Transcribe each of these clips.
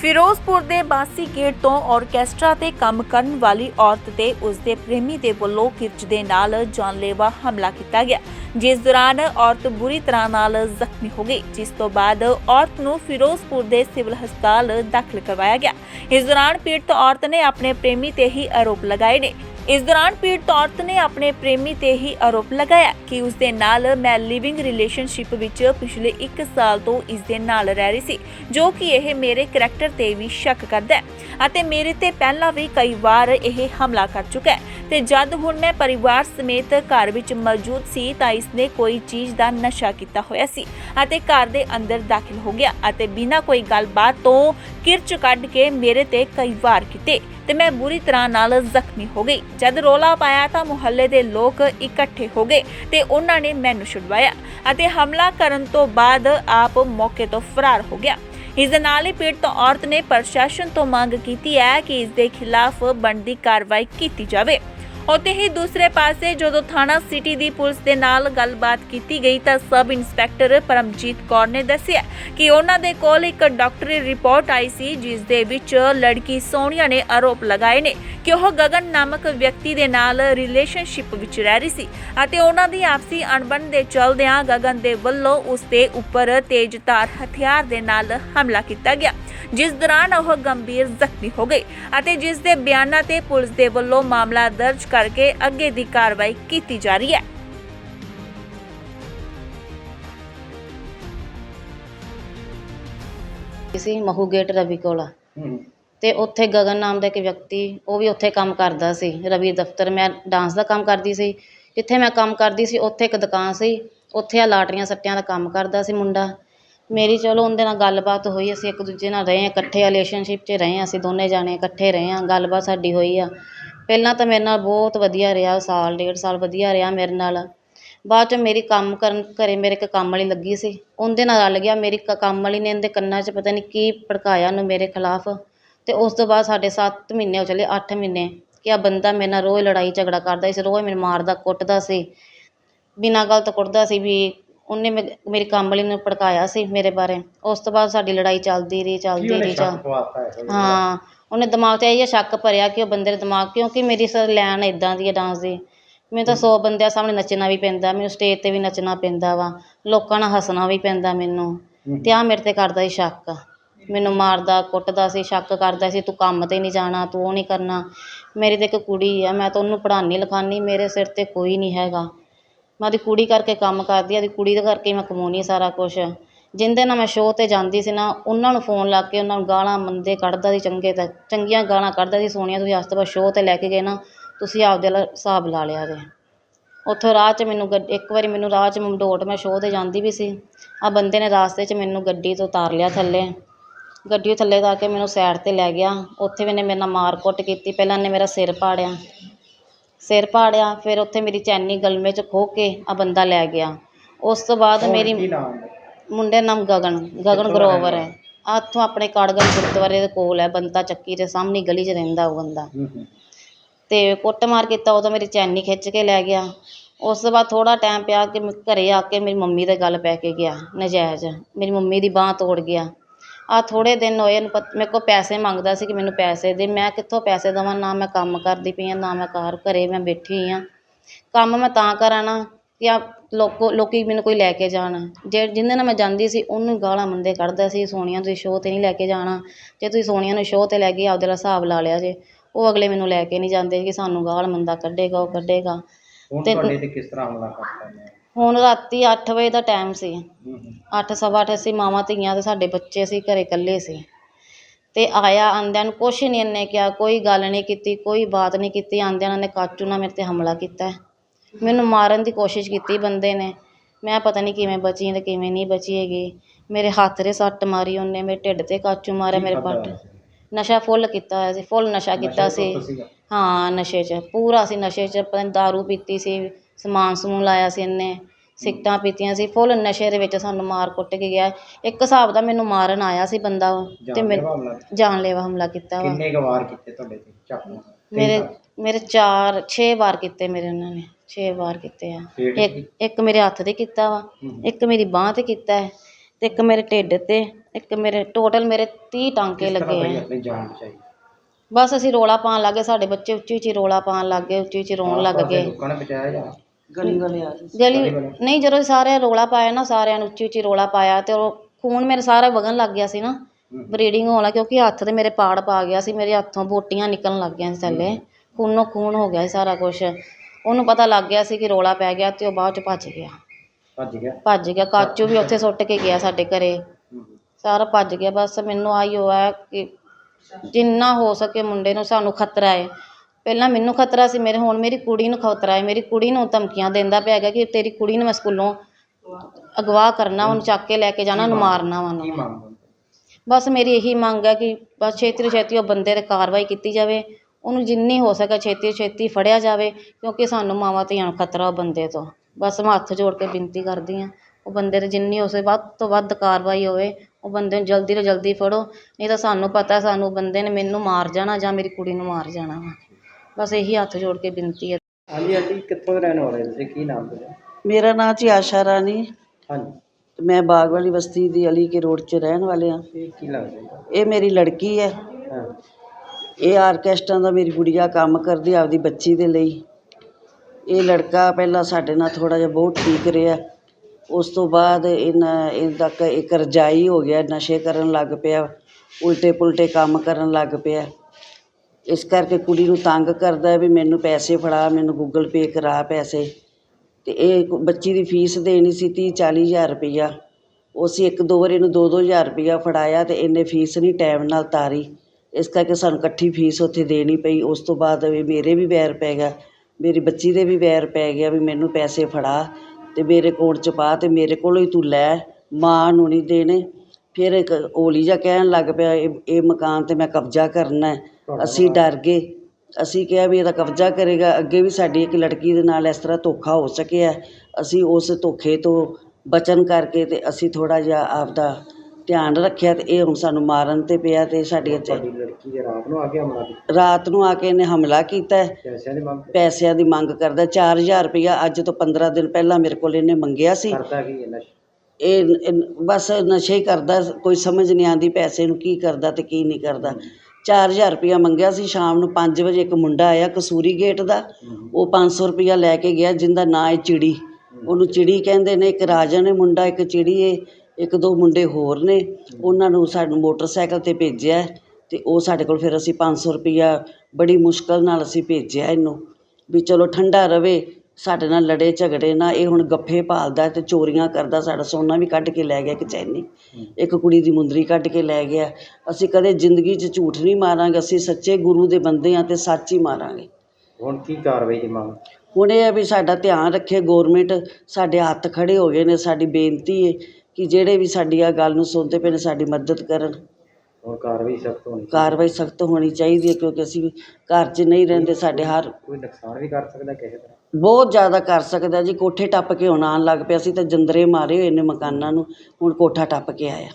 ਫਿਰੋਜ਼ਪੁਰ ਦੇ ਬਾਸੀ ਗੇਟ ਤੋਂ ਆਰਕੈਸਟਰਾ ਤੇ ਕੰਮ ਕਰਨ ਵਾਲੀ ਔਰਤ ਤੇ ਉਸ ਦੇ ਪ੍ਰੇਮੀ ਦੇ ਵੱਲੋਂ ਕਿਰਚ ਦੇ ਨਾਲ ਜਾਨਲੇਵਾ ਹਮਲਾ ਕੀਤਾ ਗਿਆ, ਜਿਸ ਦੌਰਾਨ ਔਰਤ ਬੁਰੀ ਤਰ੍ਹਾਂ ਨਾਲ ਜ਼ਖਮੀ ਹੋ ਗਈ, ਜਿਸ ਤੋਂ ਬਾਅਦ ਔਰਤ ਨੂੰ ਫਿਰੋਜ਼ਪੁਰ ਦੇ ਸਿਵਲ ਹਸਪਤਾਲ ਦਾਖਲ ਕਰਵਾਇਆ ਗਿਆ। ਇਸ ਦੌਰਾਨ ਪੀੜਤ ਔਰਤ ਨੇ ਆਪਣੇ ਪ੍ਰੇਮੀ ਤੇ ਹੀ ਆਰੋਪ ਲਗਾਏ ਨੇ। ਇਸ ਦੌਰਾਨ ਪੀੜਤ ਔਰਤ ਨੇ ਆਪਣੇ ਪ੍ਰੇਮੀ ਤੇ ਹੀ ਆਰੋਪ ਲਗਾਇਆ ਕਿ ਉਸ ਦੇ ਨਾਲ ਮੈਂ ਲਿਵਿੰਗ ਰਿਲੇਸ਼ਨਸ਼ਿਪ ਵਿੱਚ ਪਿਛਲੇ 1 ਸਾਲ ਤੋਂ ਇਸ ਦੇ ਨਾਲ ਰਹਿ ਰਹੀ ਸੀ, ਜੋ ਕਿ ਇਹ ਮੇਰੇ ਕਰੈਕਟਰ ਤੇ ਵੀ ਸ਼ੱਕ ਕਰਦਾ ਹੈ ਅਤੇ ਮੇਰੇ ਤੇ ਪਹਿਲਾਂ ਵੀ ਕਈ ਵਾਰ ਇਹ ਹਮਲਾ ਕਰ ਚੁੱਕਾ ਹੈ। ਤੇ ਜਦ ਹੁਣ ਮੈਂ ਪਰਿਵਾਰ ਸਮੇਤ ਘਰ ਵਿੱਚ ਮੌਜੂਦ ਸੀ ਤਾਂ ਇਸਨੇ ਕੋਈ ਚੀਜ਼ ਦਾ ਨਸ਼ਾ ਕੀਤਾ ਹੋਇਆ ਸੀ ਅਤੇ ਘਰ ਦੇ ਅੰਦਰ ਦਾਖਲ ਹੋ ਗਿਆ ਅਤੇ ਬਿਨਾਂ ਕੋਈ ਗੱਲਬਾਤ ਤੋਂ ਕਿਰਚ ਕੱਢ ਕੇ ਮੇਰੇ ਤੇ ਕਈ ਵਾਰ ਕੀਤੇ। ਤੇ ਮੈਂ ਬੁਰੀ ਤਰ੍ਹਾਂ ਨਾਲ ਜ਼ਖਮੀ ਹੋ ਗਈ। ਜਦ ਰੋਲਾ ਪਾਇਆ ਤਾਂ ਮੁਹੱਲੇ ਦੇ ਲੋਕ ਇਕੱਠੇ ਹੋ ਗਏ ਤੇ ਉਹਨਾਂ ਨੇ ਮੈਨੂੰ ਛੁਡਵਾਇਆ ਅਤੇ ਹਮਲਾ ਕਰਨ ਤੋਂ ਬਾਅਦ ਆਪ ਮੌਕੇ ਤੋਂ ਫਰਾਰ ਹੋ ਗਿਆ। ਇਸ ਦੇ ਨਾਲ ਹੀ ਪੀੜਤ ਔਰਤ ਨੇ ਪ੍ਰਸ਼ਾਸਨ ਤੋਂ ਮੰਗ ਕੀਤੀ ਹੈ ਕਿ ਇਸ ਦੇ ਖਿਲਾਫ ਬਣਦੀ ਕਾਰਵਾਈ ਕੀਤੀ ਜਾਵੇ। ਉੱਥੇ ਹੀ ਦੂਸਰੇ ਪਾਸੇ ਜਦੋਂ ਥਾਣਾ ਸਿਟੀ ਦੀ ਪੁਲਿਸ ਦੇ ਨਾਲ ਗੱਲਬਾਤ ਕੀਤੀ ਗਈ ਤਾਂ ਸਬ ਇੰਸਪੈਕਟਰ ਪਰਮਜੀਤ ਕੌਰ ਨੇ ਦੱਸਿਆ ਕਿ ਉਹਨਾਂ ਦੇ ਕੋਲ ਇੱਕ ਡਾਕਟਰੀ ਰਿਪੋਰਟ ਆਈ ਸੀ, ਜਿਸ ਦੇ ਵਿੱਚ ਲੜਕੀ ਸੋਨੀਆ ਨੇ ਆਰੋਪ ਲਗਾਏ ਨੇ ਕਿ ਉਹ ਗਗਨ ਨਾਮਕ ਵਿਅਕਤੀ ਦੇ ਨਾਲ ਰਿਲੇਸ਼ਨਸ਼ਿਪ ਵਿੱਚ ਰਹਿ ਰਹੀ ਸੀ ਅਤੇ ਉਹਨਾਂ ਦੀ ਆਪਸੀ ਅਣਬਣ ਦੇ ਚਲਦਿਆਂ ਗਗਨ ਦੇ ਵੱਲੋਂ ਉਸ ਦੇ ਉੱਪਰ ਤੇਜ਼ਧਾਰ ਹਥਿਆਰ ਦੇ ਨਾਲ ਹਮਲਾ ਕੀਤਾ ਗਿਆ। ਜਿਸ ਦੌਰਾਨ ਉਹ ਗੰਭੀਰ ਜ਼ਖਮੀ ਹੋ ਗਏ ਅਤੇ ਜਿਸ ਦੇ ਬਿਆਨਾਂ ਤੇ ਪੁਲਿਸ ਦੇ ਵੱਲੋਂ ਮਾਮਲਾ ਦਰਜ ਕਰਕੇ ਅੱਗੇ ਦੀ ਕਾਰਵਾਈ ਕੀਤੀ ਜਾ ਰਹੀ ਹੈ। ਸੀ ਮਹੂ ਗੇਟ ਰਵੀ ਕੋਲ। ਤੇ ਉੱਥੇ ਗਗਨ ਨਾਮ ਦਾ ਇੱਕ ਵਿਅਕਤੀ ਉਹ ਵੀ ਉੱਥੇ ਕੰਮ ਕਰਦਾ ਸੀ ਰਵੀ ਦਫ਼ਤਰ। ਮੈਂ ਡਾਂਸ ਦਾ ਕੰਮ ਕਰਦੀ ਸੀ। ਜਿੱਥੇ ਮੈਂ ਕੰਮ ਕਰਦੀ ਸੀ ਉੱਥੇ ਇੱਕ ਦੁਕਾਨ ਸੀ। ਉੱਥੇ ਆ ਲਾਟਰੀਆਂ ਸੱਟਿਆਂ ਦਾ ਕੰਮ ਕਰਦਾ ਸੀ ਮੁੰਡਾ। ਮੇਰੀ ਚਲੋ ਉਹਦੇ ਨਾਲ ਗੱਲਬਾਤ ਹੋਈ, ਅਸੀਂ ਇੱਕ ਦੂਜੇ ਨਾਲ ਰਹੇ ਹਾਂ, ਇਕੱਠੇ ਰਿਲੇਸ਼ਨਸ਼ਿਪ 'ਚ ਰਹੇ ਹਾਂ, ਅਸੀਂ ਦੋਨੇ ਜਾਣੇ ਇਕੱਠੇ ਰਹੇ ਹਾਂ, ਗੱਲਬਾਤ ਸਾਡੀ ਹੋਈ ਆ। ਪਹਿਲਾਂ ਤਾਂ ਮੇਰੇ ਨਾਲ ਬਹੁਤ ਵਧੀਆ ਰਿਹਾ, ਸਾਲ, ਡੇਢ ਸਾਲ ਵਧੀਆ ਰਿਹਾ ਮੇਰੇ ਨਾਲ। ਬਾਅਦ 'ਚ ਮੇਰੀ ਕੰਮ ਕਰਨ, ਘਰ ਮੇਰੇ ਇੱਕ ਕੰਮ ਵਾਲੀ ਲੱਗੀ ਸੀ। ਉਹਦੇ ਨਾਲ ਰਲ ਗਿਆ, ਮੇਰੀ ਕ- ਕੰਮ ਵਾਲੀ ਨੇ ਇਹਦੇ ਕੰਨਾਂ 'ਚ ਪਤਾ ਨਹੀਂ ਕੀ ਭੜਕਾਇਆ ਉਹਨੂੰ ਮੇਰੇ ਖਿਲਾਫ। ਅਤੇ ਉਸ ਤੋਂ ਬਾਅਦ ਸਾਡੇ ਸੱਤ ਮਹੀਨੇ ਹੋ ਚਲੇ, ਅੱਠ ਮਹੀਨੇ, ਕਿ ਆ ਬੰਦਾ ਮੇਰੇ ਨਾਲ ਰੋਜ਼ ਲੜਾਈ ਝਗੜਾ ਕਰਦਾ ਸੀ, ਰੋਜ਼ ਮੈਨੂੰ ਮਾਰਦਾ, ਕੁੱਟਦਾ ਸੀ। ਬਿਨਾਂ ਗੱਲ ਤੋਂ ਕੁੱਟਦਾ ਸੀ ਵੀ ਉਹਨੇ ਮੇ- ਮੇਰੀ ਕੰਮ ਵਾਲੀ ਨੂੰ ਭੜਕਾਇਆ ਸੀ ਮੇਰੇ ਬਾਰੇ। ਉਸ ਤੋਂ ਬਾਅਦ ਸਾਡੀ ਲੜਾਈ ਚੱਲਦੀ ਰਹੀ ਕੀ ਚੱਲਦੀ ਉਹਨੇ ਰਹੀ ਚੱਲ ਸ਼ੱਕ ਪਵਾਤਾ ਹੈ ਹਾਂ ਉਹਨੇ ਦਿਮਾਗ 'ਚ ਇਹ ਸ਼ੱਕ ਭਰਿਆ ਕਿ ਉਹ ਬੰਦੇ ਦੇ ਦਿਮਾਗ ਕਿਉਂਕਿ ਮੇਰੀ ਸਰ ਲੈਣ ਇਦਾਂ ਦੀ ਹੈ ਡਾਂਸ ਦੀ। ਮੈਨੂੰ ਤਾਂ 100 ਬੰਦਿਆਂ ਸਾਹਮਣੇ ਨੱਚਣਾ ਵੀ ਪੈਂਦਾ ਮੈਨੂੰ ਸਟੇਜ ਤੇ ਵੀ ਨੱਚਣਾ ਪੈਂਦਾ ਵਾ। ਲੋਕਾਂ ਨਾਲ ਹੱਸਣਾ ਵੀ ਪੈਂਦਾ ਮੈਨੂੰ। ਤੇ ਆ ਮੇਰੇ ਤੇ ਕਰਦਾ ਸੀ ਸ਼ੱਕ। ਮੈਨੂੰ ਮਾਰਦਾ ਕੁੱਟਦਾ ਸੀ ਸ਼ੱਕ ਕਰਦਾ ਸੀ ਤੂੰ ਕੰਮ ਤੇ ਨਹੀਂ ਜਾਣਾ ਤੂੰ ਉਹ ਨਹੀਂ ਕਰਨਾ। ਮੇਰੀ ਤੇ ਇੱਕ ਕੁੜੀ ਆ ਮੈਂ ਤਾਂ ਉਹਨੂੰ ਪੜ੍ਹਾਉਂਦੀ ਲਿਖਾਉਂਦੀ ਮੇਰੇ ਸਿਰ ਤੇ ਕੋਈ ਨਹੀਂ ਹੈਗਾ। ਮੈਂ ਉਹਦੀ ਕੁੜੀ ਕਰਕੇ ਕੰਮ ਕਰਦੀ ਉਹਦੀ ਕੁੜੀ ਦੇ ਕਰਕੇ ਮੈਂ ਕਮਾਉਂਦੀ ਸਾਰਾ ਕੁਛ। ਜਿਹਦੇ ਨਾਲ ਮੈਂ ਸ਼ੋਅ ਤੇ ਜਾਂਦੀ ਸੀ ਨਾ, ਉਹਨਾਂ ਨੂੰ ਫੋਨ ਲਾ ਕੇ ਉਹਨਾਂ ਨੂੰ ਗਾਲਾਂ ਮੰਦੇ ਕੱਢਦਾ ਸੀ ਚੰਗੇ ਤਾਂ, ਚੰਗੀਆਂ ਗਾਲਾਂ ਕੱਢਦਾ ਸੀ, ਸੋਹਣੀਆਂ ਤੁਸੀਂ ਅੱਜ ਤੋਂ ਬਾਅਦ ਸ਼ੋਅ ਤੇ ਲੈ ਕੇ ਗਏ ਨਾ, ਤੁਸੀਂ ਆਪਦੇ ਵਾਲਾ ਹਿਸਾਬ ਲਾ ਲਿਆ ਜੇ। ਉੱਥੋਂ ਰਾਹ 'ਚ ਮੈਨੂੰ ਗੱਡ, ਇੱਕ ਵਾਰੀ ਮੈਨੂੰ ਰਾਹ 'ਚ ਮੰਡੋਟ ਮੈਂ ਸ਼ੋਅ ਤੇ ਜਾਂਦੀ ਵੀ ਸੀ ਆਹ ਬੰਦੇ ਨੇ ਰਾਸਤੇ 'ਚ ਮੈਨੂੰ ਗੱਡੀ ਤੋਂ ਉਤਾਰ ਲਿਆ ਥੱਲੇ। ਗੱਡੀ ਥੱਲੇ ਉਤਾਰ ਕੇ ਮੈਨੂੰ ਸਾਈਡ ਤੇ ਲੈ ਗਿਆ, ਉੱਥੇ ਵੀ ਇਹਨੇ ਮੇਰੇ ਨਾਲ ਮਾਰ ਕੁੱਟ ਕੀਤੀ, ਪਹਿਲਾਂ ਇਹਨੇ ਮੇਰਾ ਸਿਰ ਪਾੜਿਆ। ਸਿਰ ਪਾੜਿਆ ਫਿਰ ਉੱਥੇ ਮੇਰੀ ਚੈਨੀ ਗਲਮੇ 'ਚ ਖੋਹ ਕੇ ਆ ਬੰਦਾ ਲੈ ਗਿਆ। ਉਸ ਤੋਂ ਬਾਅਦ ਮੇਰੀ ਕੀ ਨਾਮ ਹੈ? ਮੁੰਡੇ ਦਾ ਨਾਮ ਗਗਨ ਗਗਨ ਗਰੋਵਰ ਹੈ। ਆਹ ਇੱਥੋਂ ਆਪਣੇ ਕਾੜਗਲ ਗੁਰਦੁਆਰੇ ਦੇ ਕੋਲ ਹੈ ਬੰਦਾ ਚੱਕੀ ਦੇ ਸਾਹਮਣੇ ਗਲੀ 'ਚ ਰਹਿੰਦਾ ਉਹ ਬੰਦਾ। ਤੇ ਕੁੱਟਮਾਰ ਕੀਤਾ ਉਦੋਂ ਮੇਰੀ ਚੈਨੀ ਖਿੱਚ ਕੇ ਲੈ ਗਿਆ। ਉਸ ਤੋਂ ਬਾਅਦ ਥੋੜਾ ਟਾਈਮ ਪਿਆ ਕਿ ਘਰੇ ਆ ਕੇ ਮੇਰੀ ਮੰਮੀ ਦੇ ਗੱਲ ਪੈ ਕੇ ਗਿਆ ਨਜਾਇਜ਼। ਮੇਰੀ ਮੰਮੀ ਦੀ ਬਾਂਹ ਤੋੜ ਗਿਆ। ਆ ਥੋੜੇ ਦਿਨ ਹੋਏ ਇਹਨੂੰ ਪਤ- ਮੇਰੇ ਕੋਲ ਪੈਸੇ ਮੰਗਦਾ ਸੀ ਕਿ ਮੈਨੂੰ ਪੈਸੇ ਦੇ। ਮੈਂ ਕਿੱਥੋਂ ਪੈਸੇ ਦੇਵਾਂ? ਨਾ ਮੈਂ ਕੰਮ ਕਰਦੀ ਪਈ ਹਾਂ ਨਾ ਮੈਂ ਘਰ ਘਰੇ ਮੈਂ ਬੈਠੀ ਹੋਈ ਹਾਂ। ਕੰਮ ਮੈਂ ਤਾਂ ਕਰਾਂ ਨਾ ਕਿ ਆ ਲੋਕੋ ਲੋਕੀ ਮੈਨੂੰ ਕੋਈ ਲੈ ਕੇ ਜਾਣ। ਜੇ ਜਿਹਦੇ ਨਾਲ ਮੈਂ ਜਾਂਦੀ ਸੀ ਉਹਨੂੰ ਗਾਲਾਂ ਮੰਦੇ ਕੱਢਦਾ ਸੀ ਸੋਨੀਆ ਤੁਸੀਂ ਸ਼ੋਅ 'ਤੇ ਨਹੀਂ ਲੈ ਕੇ ਜਾਣਾ। ਜੇ ਤੁਸੀਂ ਸੋਨੀਆ ਨੂੰ ਸ਼ੋਅ 'ਤੇ ਲੈ ਗਏ ਆਪਦੇ ਨਾਲ ਹਿਸਾਬ ਲਾ ਲਿਆ ਜੇ। ਉਹ ਅਗਲੇ ਮੈਨੂੰ ਲੈ ਕੇ ਨਹੀਂ ਜਾਂਦੇ ਕਿ ਸਾਨੂੰ ਗਾਲ ਮੰਦਾ ਕੱਢੇਗਾ ਉਹ ਕੱਢੇਗਾ। ਹੁਣ ਤੇ- ਤੁਹਾਡੇ ਤੇ ਕਿਸ ਤਰ੍ਹਾਂ ਹਮਲਾ ਕਰਤਾ ਨੇ ਹੁਣ ਰਾਤੀ 8 ਵਜੇ ਦਾ ਟਾਈਮ ਸੀ ਅੱਠ ਸਵਾ ਅੱਠ ਅਸੀਂ ਮਾਵਾਂ ਧੀਆਂ ਤੇ ਸਾਡੇ ਬੱਚੇ ਸੀ ਘਰੇ ਇਕੱਲੇ ਸੀ ਤੇ ਆਇਆ ਆਂਦਿਆਂ ਨੂੰ ਕੁਛ ਨਹੀਂ ਇਹਨੇ ਕਿਹਾ ਕੋਈ ਗੱਲ ਨਹੀਂ ਕੀਤੀ ਕੋਈ ਬਾਤ ਨਹੀਂ ਕੀਤੀ ਆਂਦਿਆਂ ਨੇ ਕਾਚੂ ਨਾਲ ਮੇਰੇ ਤੇ ਹਮਲਾ ਕੀਤਾ। ਮੈਨੂੰ ਮਾਰਨ ਦੀ ਕੋਸ਼ਿਸ਼ ਕੀਤੀ ਬੰਦੇ ਨੇ ਮੈਂ ਪਤਾ ਨਹੀਂ ਕਿਵੇਂ ਬਚੀ ਤੇ ਕਿਵੇਂ ਨਹੀਂ ਬਚੀ ਹੈਗੀ ਮੇਰੇ ਹੱਥ 'ਤੇ ਸੱਟ ਮਾਰੀ ਉਹਨੇ ਮੇਰੇ ਢਿੱਡ ਤੇ ਕਾਚੂ ਮਾਰਿਆ ਮੇਰੇ ਪੱਟ? ਨਸ਼ਾ ਫੁੱਲ ਕੀਤਾ ਹੋਇਆ ਸੀ ਫੁੱਲ ਨਸ਼ਾ ਕੀਤਾ ਸੀ? ਹਾਂ ਨਸ਼ੇ 'ਚ ਪੂਰਾ ਸੀ ਨਸ਼ੇ 'ਚ ਪਤਾ ਨਹੀਂ ਦਾਰੂ ਪੀਤੀ ਸੀ ਸਮਾਨ ਸਮੂਨ ਲਾਇਆ ਸੀ ਇਹਨੇ ਸਿਗਟਾਂ ਪੀਤੀਆਂ ਸੀ ਫੁੱਲ ਨਸ਼ੇ ਦੇ ਵਿੱਚ ਸਾਨੂੰ ਮਾਰ ਕੁੱਟ ਕੇ ਗਿਆ ਇੱਕ ਹਿਸਾਬ ਦਾ ਮੈਨੂੰ ਮਾਰਨ ਆਇਆ ਸੀ ਬੰਦਾ ਉਹ ਤੇ ਜਾਨਲੇਵਾ ਹਮਲਾ ਕੀਤਾ? ਜਾਨਲੇਵਾ ਹਮਲਾ ਕੀਤਾ ਵਾ ਕਿੰਨੇ ਕੁ ਵਾਰ ਕੀਤੇ ਤੁਹਾਡੇ ਤੇ ਚਾਕੂ ਨਾਲ? ਮੇਰੇ ਵਾਰ? ਮੇਰੇ 4 6 ਵਾਰ ਕੀਤੇ ਮੇਰੇ ਉਹਨਾਂ ਨੇ 6 ਵਾਰ ਕੀਤੇ ਆ ਪੇਟ ਇੱਕ ਇੱਕ ਮੇਰੇ ਹੱਥ ਤੇ ਕੀਤਾ ਵਾ। ਇੱਕ ਮੇਰੀ ਬਾਂਹ ਤੇ ਕੀਤਾ ਹੈ ਤੇ ਇੱਕ ਮੇਰੇ ਢਿੱਡ ਤੇ ਇੱਕ ਮੇਰੇ ਟੋਟਲ ਮੇਰੇ 30 ਟਾਂਕੇ ਕਿਸ ਤਰ੍ਹਾਂ ਲੱਗੇ ਆ ਆਪਣੀ ਜਾਨ ਬਚਾਈ ਬਸ ਅਸੀਂ ਰੋਲਾ ਪਾਉਣ ਲੱਗੇ ਸਾਡੇ ਬੱਚੇ ਉੱਚੀ ਉੱਚੀ ਰੋਲਾ ਪਾਉਣ ਲੱਗ ਗਏ ਉੱਚੀ ਉੱਚੀ ਰੋਣ ਲੱਗ ਆਸ-ਪਾਸ ਦੇ ਗਏ ਲੋਕਾਂ ਨੇ ਬਚਾਇਆ ਜਾਂ ਗਲੀ? ਨਹੀਂ ਜਦੋਂ ਸਾਰੇ ਰੋਲਾ ਪਾਇਆ ਨਾ ਸਾਰਿਆਂ ਨੇ ਉੱਚੀ ਉੱਚੀ ਰੋਲਾ ਪਾਇਆ ਤੇ ਉਹ ਖੂਨ ਮੇਰੇ ਸਾਰਾ ਵਗਣ ਲੱਗ ਗਿਆ ਸੀ ਨਾ। ਬਲੀਡਿੰਗ ਹੋਣ ਲੱਗ ਕਿਉਂਕਿ ਹੱਥ ਤੇ ਮੇਰੇ ਪਾੜ ਪਾ ਗਿਆ ਸੀ ਮੇਰੇ ਹੱਥੋਂ ਬੋਟੀਆਂ ਨਿਕਲਣ ਲੱਗ ਗਈਆਂ ਸੀ ਥੱਲੇ। ਖੂਨੋਂ ਖੂਨ ਹੋ ਗਿਆ ਸੀ ਸਾਰਾ ਕੁਝ ਉਹਨੂੰ ਪਤਾ ਲੱਗ ਗਿਆ ਸੀ ਕਿ ਰੋਲਾ ਪੈ ਗਿਆ ਤੇ ਉਹ ਬਾਅਦ ਚ ਭੱਜ ਗਿਆ। ਭੱਜ ਗਿਆ? ਭੱਜ ਗਿਆ। ਕਾਚੂ ਵੀ ਉੱਥੇ ਸੁੱਟ ਕੇ ਗਿਆ ਸਾਡੇ ਘਰੇ। ਸਾਰਾ ਭੱਜ ਗਿਆ। ਬਸ ਮੈਨੂੰ ਆਈ ਹੋਇਆ ਕਿ ਜਿੰਨਾ ਹੋ ਸਕੇ ਮੁੰਡੇ ਨੂੰ ਸਾਨੂੰ ਖਤਰਾ ਹੈ ਪਹਿਲਾਂ ਮੈਨੂੰ ਖਤਰਾ ਸੀ ਮੇਰੇ ਹੁਣ ਮੇਰੀ ਕੁੜੀ ਨੂੰ ਖਤਰਾ ਹੈ ਮੇਰੀ ਕੁੜੀ ਨੂੰ ਧਮਕੀਆਂ ਦਿੰਦਾ ਪਿਆ ਹੈਗਾ ਕਿ ਤੇਰੀ ਕੁੜੀ ਨੂੰ ਮੈਂ ਸਕੂਲੋਂ ਅਗਵਾ ਕਰਨਾ ਉਹਨੂੰ ਚੱਕ ਕੇ ਲੈ ਕੇ ਜਾਣਾ ਉਹਨੂੰ ਮਾਰਨਾ ਵਾ ਉਹਨੂੰ? ਬਸ ਮੇਰੀ ਇਹੀ ਮੰਗ ਹੈ ਕਿ ਬਸ ਛੇਤੀ ਤੋਂ ਛੇਤੀ ਉਹ ਬੰਦੇ 'ਤੇ ਕਾਰਵਾਈ ਕੀਤੀ ਜਾਵੇ ਉਹਨੂੰ ਜਿੰਨੀ ਹੋ ਸਕੇ ਛੇਤੀ ਤੋਂ ਛੇਤੀ ਫੜਿਆ ਜਾਵੇ ਕਿਉਂਕਿ ਸਾਨੂੰ ਮਾਵਾਂ ਧੀਆਂ ਨੂੰ ਖਤਰਾ ਉਹ ਬੰਦੇ ਤੋਂ। ਬਸ ਮੈਂ ਹੱਥ ਜੋੜ ਕੇ ਬੇਨਤੀ ਕਰਦੀ ਹਾਂ ਉਹ ਬੰਦੇ 'ਤੇ ਜਿੰਨੀ ਹੋ ਸਕੇ ਵੱਧ ਤੋਂ ਵੱਧ ਕਾਰਵਾਈ ਹੋਵੇ ਉਹ ਬੰਦੇ ਨੂੰ ਜਲਦੀ ਤੋਂ ਜਲਦੀ ਫੜੋ ਨਹੀਂ ਤਾਂ ਸਾਨੂੰ ਪਤਾ ਸਾਨੂੰ ਬੰਦੇ ਨੇ ਮੈਨੂੰ ਮਾਰ ਜਾਣਾ ਜਾਂ ਮੇਰੀ ਕੁੜੀ ਨੂੰ ਮਾਰ ਜਾਣਾ ਵਾ। ਬਸ ਇਹੀ ਹੱਥ ਜੋੜ ਕੇ ਬੇਨਤੀ ਹੈ। ਹਾਂਜੀ ਆਂਟੀ ਕਿੱਥੋਂ ਦੇ ਰਹਿਣ ਵਾਲੇ ਤੁਸੀਂ? ਕੀ ਨਾਮ ਤੁਹਾਡਾ? ਮੇਰਾ ਨਾਂ ਜੀ ਆਸ਼ਾ ਰਾਣੀ। ਹਾਂਜੀ। ਤੇ ਮੈਂ ਬਾਗ ਵਾਲੀ ਬਸਤੀ ਦੀ ਅਲੀ ਕੇ ਰੋਡ 'ਚ ਰਹਿਣ ਵਾਲੇ ਹਾਂ। ਇਹ ਕੀ ਲੱਗਦਾ? ਇਹ ਮੇਰੀ ਲੜਕੀ ਹੈ। ਹਾਂ। ਇਹ ਆਰਕੈਸਟਰਾ ਦਾ ਮੇਰੀ ਗੁੜੀਆ ਕੰਮ ਕਰਦੀ ਆਪਦੀ ਬੱਚੀ ਦੇ ਲਈ। ਇਹ ਲੜਕਾ ਪਹਿਲਾਂ ਸਾਡੇ ਨਾਲ ਥੋੜਾ ਜਿਹਾ ਬਹੁਤ ਠੀਕ ਰਿਹਾ। ਉਸ ਤੋਂ ਬਾਅਦ ਇਹਨਾਂ ਇਹਦਾ ਕ- ਇੱਕ ਰਜਾਈ ਹੋ ਗਿਆ ਨਸ਼ੇ ਕਰਨ ਲੱਗ ਪਿਆ ਉਲਟੇ ਪੁਲਟੇ ਕੰਮ ਕਰਨ ਲੱਗ ਪਿਆ। ਇਸ ਕਰਕੇ ਕੁੜੀ ਨੂੰ ਤੰਗ ਕਰਦਾ ਵੀ ਮੈਨੂੰ ਪੈਸੇ ਫੜਾ, ਮੈਨੂੰ ਗੂਗਲ ਪੇ ਕਰਾ ਪੈਸੇ। ਅਤੇ ਇਹ ਬੱਚੀ ਦੀ ਫੀਸ ਦੇਣੀ ਸੀ ਤੀਹ ਚਾਲੀ ਹਜ਼ਾਰ ਰੁਪਈਆ। ਉਹ ਉਸੇ ਇੱਕ ਦੋ ਵਾਰ ਇਹਨੂੰ ਦੋ ਦੋ ਹਜ਼ਾਰ ਰੁਪਈਆ ਫੜਾਇਆ ਅਤੇ ਇਹਨੇ ਫੀਸ ਨਹੀਂ ਟਾਈਮ ਨਾਲ ਉਤਾਰੀ ਇਸ ਕਰਕੇ ਸਾਨੂੰ ਇਕੱਠੀ ਫੀਸ ਉੱਥੇ ਦੇਣੀ ਪਈ। ਉਸ ਤੋਂ ਬਾਅਦ ਵੀ ਮੇਰੇ ਵੀ ਵੈਰ ਪੈ ਗਿਆ। ਮੇਰੀ ਬੱਚੀ ਦੇ ਵੀ ਵੈਰ ਪੈ ਗਿਆ ਵੀ ਮੈਨੂੰ ਪੈਸੇ ਫੜਾ ਅਤੇ ਮੇਰੇ ਕੋਲ ਚ ਪਾ ਅਤੇ ਮੇਰੇ ਕੋਲੋਂ ਹੀ ਤੂੰ ਲੈ। ਮਾਂ ਨੂੰ ਨਹੀਂ ਦੇਣੇ। ਫਿਰ ਇੱਕ ਓਲੀ ਜਿਹਾ ਕਹਿਣ ਲੱਗ ਪਿਆ, ਇਹ ਇਹ ਮਕਾਨ ਤੇ ਮੈਂ ਕਬਜ਼ਾ ਕਰਨਾ ਅਸੀਂ ਡਰ ਗਏ। ਅਸੀਂ ਕਿਹਾ ਵੀ ਇਹਦਾ ਕਬਜ਼ਾ ਕਰੇਗਾ। ਅੱਗੇ ਵੀ ਸਾਡੀ ਇੱਕ ਲੜਕੀ ਦੇ ਨਾਲ ਇਸ ਤਰ੍ਹਾਂ ਧੋਖਾ ਹੋ ਸਕਿਆ ਅਸੀਂ ਉਸ ਧੋਖੇ ਤੋਂ ਬਚਨ ਕਰਕੇ ਤੇ ਅਸੀਂ ਥੋੜਾ ਜਿਹਾ ਆਪਦਾ ਧਿਆਨ ਰੱਖਿਆ ਤੇ ਇਹ ਹੁਣ ਸਾਨੂੰ ਮਾਰਨ ਤੇ ਪਿਆ ਤੇ ਸਾਡੀਆਂ ਤੁਹਾਡੀ ਲੜਕੀ ਦੇ ਰਾਤ ਨੂੰ ਆ ਕੇ ਹਮਲਾ ਕੀਤਾ? ਰਾਤ ਨੂੰ ਆ ਕੇ ਇਹਨੇ ਹਮਲਾ ਕੀਤਾ ਹੈ। ਪੈਸਿਆਂ ਦੀ ਮੰਗ ਪੈਸਿਆਂ ਦੀ ਮੰਗ ਕਰਦਾ। 4000 ਰੁਪਇਆ ਅੱਜ ਤੋਂ 15 ਦਿਨ ਪਹਿਲਾਂ ਮੇਰੇ ਕੋਲ ਇਹਨੇ ਮੰਗਿਆ ਸੀ। ਕਰਦਾ ਕੀ ਹੈ ਨਸ਼ਾ? ਇਹ ਇਹ ਬਸ ਨਸ਼ੇ ਹੀ ਕਰਦਾ। ਕੋਈ ਸਮਝ ਨਹੀਂ ਆਉਂਦੀ ਪੈਸੇ ਨੂੰ ਕੀ ਕਰਦਾ ਤੇ ਕੀ ਨਹੀਂ ਕਰਦਾ। ਚਾਰ ਹਜ਼ਾਰ ਰੁਪਇਆ ਮੰਗਿਆ ਸੀ, ਸ਼ਾਮ ਨੂੰ ਪੰਜ ਵਜੇ ਇੱਕ ਮੁੰਡਾ ਆਇਆ ਕਸੂਰੀ ਗੇਟ ਦਾ। ਉਹ ਪੰਜ ਸੌ ਰੁਪਈਆ ਲੈ ਕੇ ਗਿਆ ਜਿਹਦਾ ਨਾਂ ਹੈ ਚਿੜੀ। ਉਹਨੂੰ ਚਿੜੀ ਕਹਿੰਦੇ ਨੇ, ਇੱਕ ਰਾਜਨ ਹੈ ਮੁੰਡਾ, ਇੱਕ ਚਿੜੀ ਹੈ ਇੱਕ ਦੋ ਮੁੰਡੇ ਹੋਰ ਨੇ। ਉਹਨਾਂ ਨੂੰ ਸਾਨੂੰ ਮੋਟਰਸਾਈਕਲ ਤੇ ਭੇਜਿਆ ਅਤੇ ਉਹ ਸਾਡੇ ਕੋਲ ਫਿਰ ਅਸੀਂ ਪੰਜ ਸੌ ਰੁਪਈਆ ਬੜੀ ਮੁਸ਼ਕਲ ਨਾਲ ਅਸੀਂ ਭੇਜਿਆ ਇਹਨੂੰ। ਵੀ ਚਲੋ ਠੰਡਾ ਰਹੇ ਸਾਡੇ ਨਾਲ ਲੜੇ ਝਗੜੇ ਨਾ ਇਹ ਹੁਣ ਗੱਫੇ ਭਾਲਦਾ ਤੇ ਚੋਰੀਆਂ ਕਰਦਾ ਸਾਡਾ ਸੋਨਾ ਵੀ ਕੱਢ ਕੇ ਲੈ ਗਿਆ ਕਚੈਨੀ ਇੱਕ ਕੁੜੀ ਦੀ ਮੁੰਦਰੀ ਕੱਢ ਕੇ ਲੈ ਗਿਆ। ਅਸੀਂ ਕਦੇ ਜ਼ਿੰਦਗੀ 'ਚ ਝੂਠ ਨਹੀਂ ਮਾਰਾਂਗੇ ਅਸੀਂ ਸੱਚੇ ਗੁਰੂ ਦੇ ਬੰਦੇ ਆ ਤੇ ਸੱਚ ਹੀ ਮਾਰਾਂਗੇ। ਹੁਣ ਕੀ ਕਾਰਵਾਈ ਦੀ ਮੰਗ? ਹੁਣ ਇਹ ਹੈ ਵੀ ਸਾਡਾ ਧਿਆਨ ਰੱਖੇ ਗੌਰਮੈਂਟ ਸਾਡੇ ਹੱਥ ਖੜੇ ਹੋ ਗਏ ਨੇ ਸਾਡੀ ਬੇਨਤੀ ਹੈ ਕਿ ਜਿਹੜੇ ਵੀ ਸਾਡੀ ਆ ਗੱਲ ਨੂੰ ਸੁਣਦੇ ਪਏ ਨੇ ਸਾਡੀ ਮਦਦ ਕਰਨ। ਹੁਣ ਕਾਰਵਾਈ ਸਖਤ ਹੋਣੀ ਚਾਹੀਦੀ। ਕਾਰਵਾਈ ਸਖਤ ਹੋਣੀ ਚਾਹੀਦੀ ਹੈ ਕਿਉਂਕਿ ਅਸੀਂ ਘਰ 'ਚ ਨਹੀਂ ਰਹਿੰਦੇ ਸਾਡੇ ਹਰ ਕੋਈ ਨੁਕਸਾਨ ਵੀ ਕਰ ਸਕਦਾ ਕਿਸੇ ਤਰ੍ਹਾਂ? ਬਹੁਤ ਜ਼ਿਆਦਾ ਕਰ ਸਕਦਾ ਜੀ ਕੋਠੇ ਟੱਪ ਕੇ ਹੁਣ ਆਉਣ ਲੱਗ ਪਿਆ ਸੀ ਤਾਂ ਜੰਦਰੇ ਮਾਰੇ ਹੋਏ ਨੇ ਮਕਾਨਾਂ ਨੂੰ ਹੁਣ ਕੋਠਾ ਟੱਪ ਕੇ ਆਇਆ।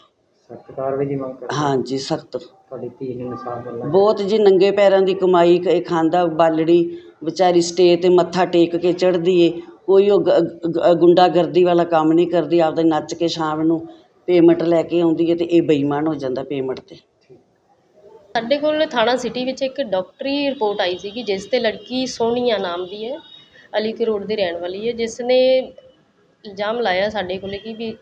ਸਖਤ ਕਾਰਵਾਈ ਦੀ ਮੰਗ ਕਰ ਹਾਂਜੀ ਸਖਤ। ਤੁਹਾਡੀ ਧੀ ਨੂੰ ਇਨਸਾਫ ਮਿਲਣਾ ਬਹੁਤ ਜੀ ਨੰਗੇ ਪੈਰਾਂ ਦੀ ਕਮਾਈ ਕ- ਇਹ ਖਾਂਦਾ ਬਾਲੜੀ ਵਿਚਾਰੀ ਸਟੇਜ ਤੇ ਮੱਥਾ ਟੇਕ ਕੇ ਚੜਦੀ ਏ ਕੋਈ ਉਹ ਗ- ਗ- ਗੁੰਡਾਗਰਦੀ ਵਾਲਾ ਕੰਮ ਨਹੀਂ ਕਰਦੀ ਆਪਦਾ ਨੱਚ ਕੇ ਸ਼ਾਮ ਨੂੰ ਪੇਮੈਂਟ ਲੈ ਕੇ ਆਉਂਦੀ ਏ ਤੇ ਇਹ ਬੇਈਮਾਨ ਹੋ ਜਾਂਦਾ ਪੇਮੈਂਟ ਤੇ। ਸਾਡੇ ਕੋਲ ਥਾਣਾ ਸਿਟੀ ਵਿੱਚ ਇੱਕ ਡਾਕਟਰੀ ਰਿਪੋਰਟ ਆਈ ਸੀ ਕਿ ਜਿਸ ਤੇ ਲੜਕੀ ਸੋਨੀਆ ਨਾਮ ਦੀ ਹੈ ਅਲੀ ਕੇ ਰੋਡ ਦੀ ਰਹਿਣ ਵਾਲੀ ਹੈ ਜਿਸ ਨੇ ਇਲਜ਼ਾਮ ਲਾਇਆ ਸਾਡੇ ਕੋਲੇ ਕਿ ਵੀ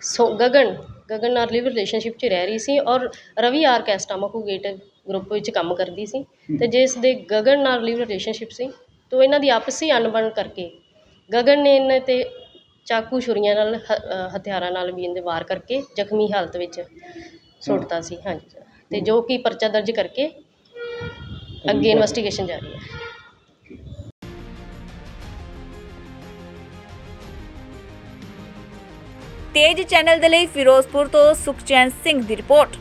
ਸੋ ਗਗਨ ਗਗਨ ਨਾਲ ਲਿਵ ਰਿਲੇਸ਼ਨਸ਼ਿਪ 'ਚ ਰਹਿ ਰਹੀ ਸੀ ਔਰ ਰਵੀ ਆਰਕੈਸਟਰਾ ਮਕੂ ਗੇਟ ਗਰੁੱਪ ਵਿੱਚ ਕੰਮ ਕਰਦੀ ਸੀ ਤੇ ਜਿਸ ਦੇ ਗਗਨ ਨਾਲ ਲਿਵ ਰਿਲੇਸ਼ਨਸ਼ਿਪ ਸੀ ਤੋਂ ਇਹਨਾਂ ਦੀ ਆਪਸੀ ਅਣਬਣ ਕਰਕੇ ਗਗਨ ਨੇ ਇਹਨਾਂ ਤੇ ਚਾਕੂ ਛੁਰੀਆਂ ਨਾਲ ਹ- ਹਥਿਆਰਾਂ ਨਾਲ ਵੀ ਇਹਦੇ ਵਾਰ ਕਰਕੇ ਜ਼ਖਮੀ ਹਾਲਤ ਵਿੱਚ ਸੁੱਟਤਾ ਸੀ ਹਾਂਜੀ। ਸਰ ਤੇ ਜੋ ਕਿ ਪਰਚਾ ਦਰਜ ਕਰਕੇ ਅੱਗੇ ਇਨਵੈਸਟੀਗੇਸ਼ਨ ਜਾਰੀ ਹੈ। ਤੇਜ ਚੈਨਲ ਦੇ ਲਈ ਫਿਰੋਜ਼ਪੁਰ ਤੋਂ ਸੁਖਚੈਨ ਸਿੰਘ ਦੀ ਰਿਪੋਰਟ।